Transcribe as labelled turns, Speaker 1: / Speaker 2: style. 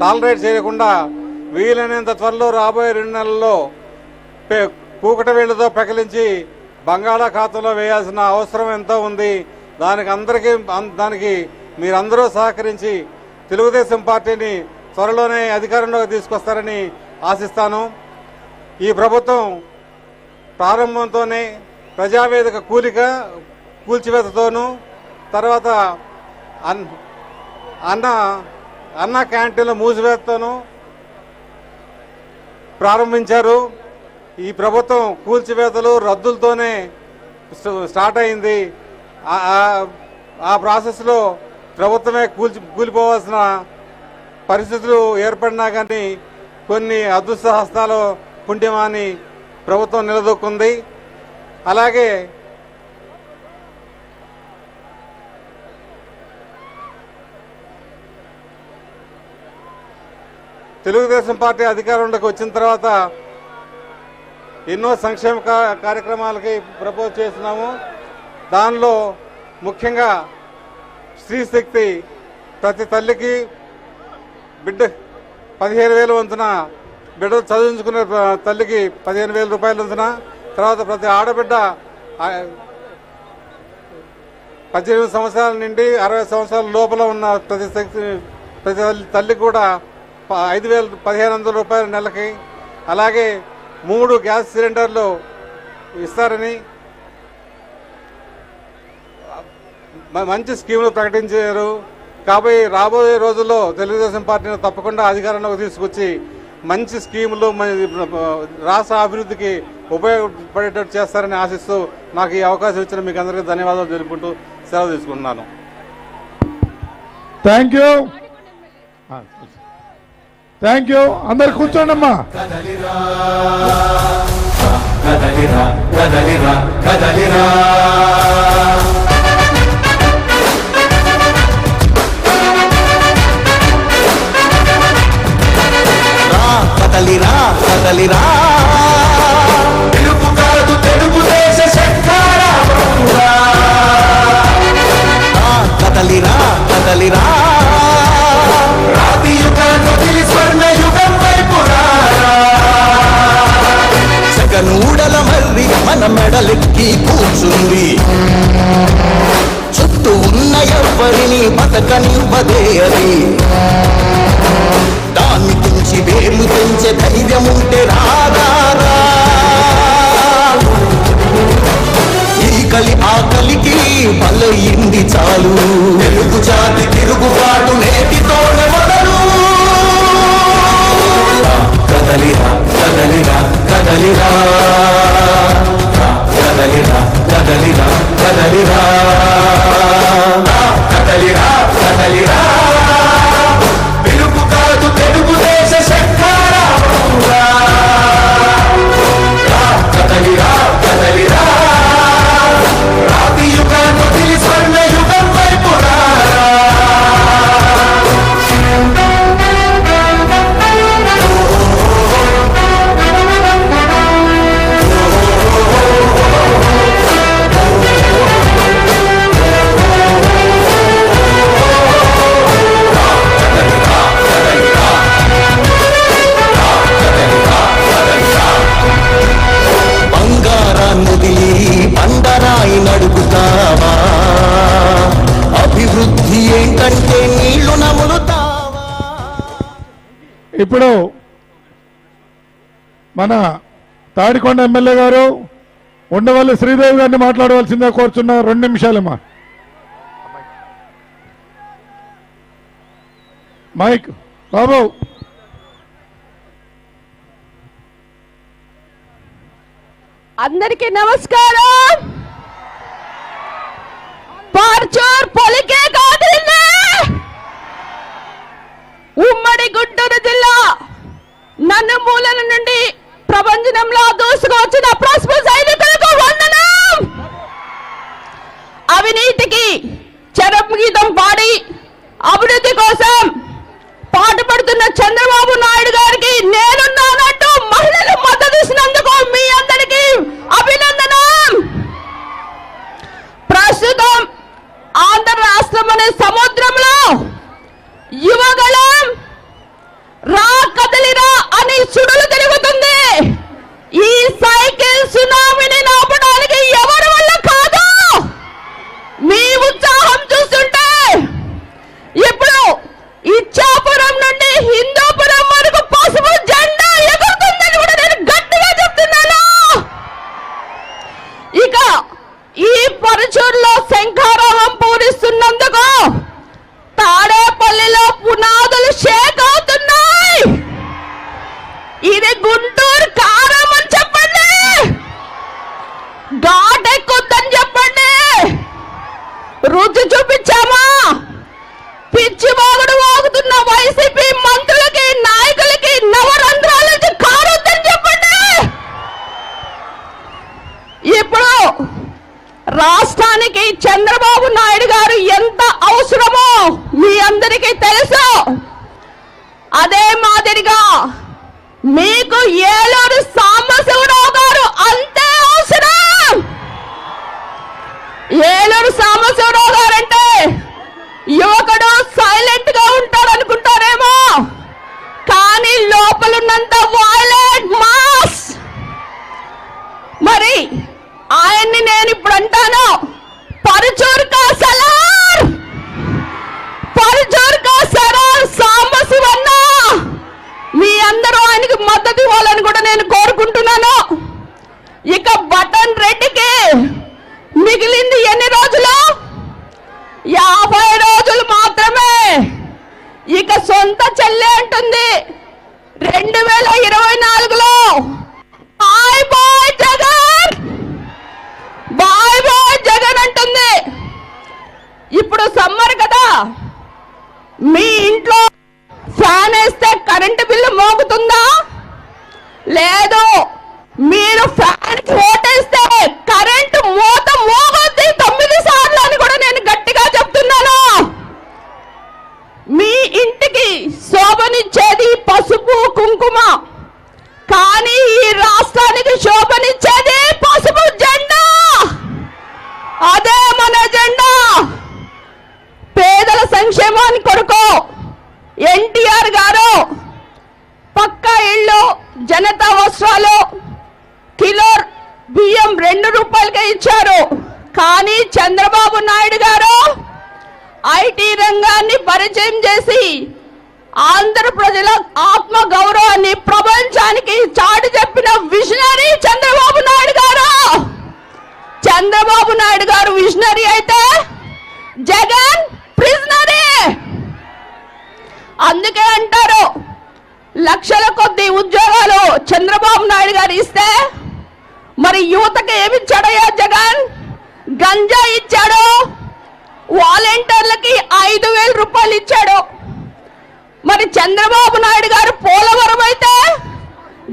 Speaker 1: Tolerate చేయకుండా వీలైనంత త్వరలో రాబోయే రెండు నెలల్లో పూకట కూకట వేళ్ళతో పెకలించి బంగాళాఖాతంలో వేయాల్సిన అవసరం ఎంతో ఉంది. దానికి అందరికీ అం- దానికి మీరందరూ సహకరించి తెలుగుదేశం పార్టీని త్వరలోనే అధికారంలోకి తీసుకొస్తారని ఆశిస్తాను. ఈ ప్రభుత్వం ప్రారంభంతోనే ప్రజావేదిక కూలిక కూల్చివేతతోనూ తర్వాత అన్ అన్న అన్న క్యాంటీన్లు మూసివేస్తాను ప్రారంభించారు. ఈ ప్రభుత్వం కూల్చివేతలు రద్దులతోనే స్టార్ట్ అయింది. ఆ- ఆ ప్రాసెస్లో ప్రభుత్వమే కూల్చి కూలిపోవాల్సిన పరిస్థితులు ఏర్పడినా కానీ కొన్ని అదృష్ట హస్తాలు పుణ్యమాని ప్రభుత్వం నిలదొక్కుంది. అలాగే తెలుగుదేశం పార్టీ అధికారంలోకి వచ్చిన తర్వాత ఎన్నో సంక్షేమ కార్యక్రమాలకి ప్రపోజ్ చేస్తున్నాము. దానిలో ముఖ్యంగా స్త్రీ శక్తి ప్రతి తల్లికి బిడ్డ పదిహేను వేలు వంతున బిడ్డలు చదివించుకునే తల్లికి పదిహేను వేల రూపాయలు వంతున తర్వాత ప్రతి ఆడబిడ్డ పద్దెనిమిది సంవత్సరాల నుండి అరవై సంవత్సరాల లోపల ఉన్న ప్రతి శక్తి ప్రతి తల్లి- తల్లికి కూడా ఐదు వేల పదిహేను వందల రూపాయల నెలకి అలాగే మూడు గ్యాస్ సిలిండర్లు ఇస్తారని మంచి స్కీములు ప్రకటించారు. కాబట్టి రాబోయే రోజుల్లో తెలుగుదేశం పార్టీని తప్పకుండా అధికారంలోకి తీసుకొచ్చి మంచి స్కీములు రాష్ట్ర అభివృద్ధికి ఉపయోగపడేటట్టు చేస్తారని ఆశిస్తూ నాకు ఈ అవకాశం ఇచ్చిన మీకు అందరికీ ధన్యవాదాలు తెలుపుకుంటూ సెలవు తీసుకుంటున్నాను.
Speaker 2: థ్యాంక్ యూ థ్యాంక్ యూ అందరు కూర్చోండి అమ్మా
Speaker 3: కదలిరా కదలిరా మర్రి మన మెడలెక్కి కూర్చుంది. చుట్టూ ఉన్న ఎవ్వరిని బతకనివ్వదే అది. దాన్ని తుంచి వేలు తెంచే ధైర్యం ఉంటే రాదా? అభివృద్ధి ఏంటంటే నీళ్ళు నములుతావా?
Speaker 2: ఇప్పుడు మన తాడికొండ ఎమ్మెల్యే గారు ఉండవల్లి శ్రీదేవి గారిని మాట్లాడవలసిందే కోరుచున్న రెండు నిమిషాలమ్మా మైక్ బాబు.
Speaker 4: అందరికీ నమస్కారం. సంగీతం పాడి అభివృద్ధి కోసం పాటుపడుతున్న చంద్రబాబు నాయుడు గారికి నేనున్నానంటూ మహిళలు మద్దతు ఇస్తున్నందుకు మీ అందరికి అభినందన ప్రస్తుతం ఆంధ్ర రాష్ట్రం అనే సముద్రంలో యువగలం రా కదలిరా అని చుడులు తిరుగుతుంది. ఈ సై షేక్ అవుతున్నాయి. ఇది గుంటూరు కారం అని చెప్పండి. ఘాట్ ఎక్కుద్దని చెప్పండి. రుచి చూపించామా? పిచ్చి బాగుడు వాగుతున్న వైసీపీ మంత్రులకి నాయకులకి నవరంధ్రాలకి కారొద్దని చెప్పండి. ఇప్పుడు రాష్ట్రానికి చంద్రబాబు నాయుడు గారు ఎంత అవసరమో మీ అందరికీ తెలుసు. అదే మాదిరిగా మీకు ఏలూరు సాంబశివరావు గారు అంతే అవసరం. ఏలూరు సాంబశివరావు గారు అంటే యువకుడు సైలెంట్గా ఉంటాడు. చెల్లె ఉంది రెండు వేల ఇరవై నాలుగులో. Bye bye Jagan! Bye bye Jagan అంటుంది. ఇప్పుడు సమ్మర్ కదా. మీ ఇంట్లో ఫ్యాన్ వేస్తే కరెంటు బిల్లు మోగుతుందా లేదు మీరు ఫ్యాన్ ఓటేస్తే కరెంటు మూత మోగుద్ది తొమ్మిది సార్లు అని కూడా నేను గట్టిగా చెప్తున్నాను మీ ఇంటికి శోభనిచ్చేది పసుపు కుంకుమ కానీ ఈ రాష్ట్రానికి శోభనిచ్చేది పసుపు జెండా. అదే మన జెండా. పేదల సంక్షేమాన్ని కొరకు ఎన్టీఆర్ గారు పక్కా ఇళ్ళు జనతా వస్త్రాలు కిలో బియ్యం రెండు రూపాయలకే ఇచ్చారు. కానీ చంద్రబాబు నాయుడు గారు ఐటీ రంగాన్ని పరిచయం చేసి ఆంధ్ర ప్రజల ఆత్మ గౌరవాన్ని ప్రపంచ చాటి చెప్పిన విజనరీ చంద్రబాబు నాయుడు గారు చంద్రబాబు నాయుడు గారు విజనరీ అయితే జగన్ ప్రిజనరీ అందుకే అంటారు లక్షల కొద్ది ఉద్యోగాలు చంద్రబాబు నాయుడు గారు ఇస్తే మరి యువతకి ఏమిచ్చాడయ్యా జగన్? గంజా ఇచ్చాడు. వాలంటీర్లకి ఐదు వేల రూపాయలు ఇచ్చాడు. మరి చంద్రబాబు నాయుడు గారు పోలవరం అయితే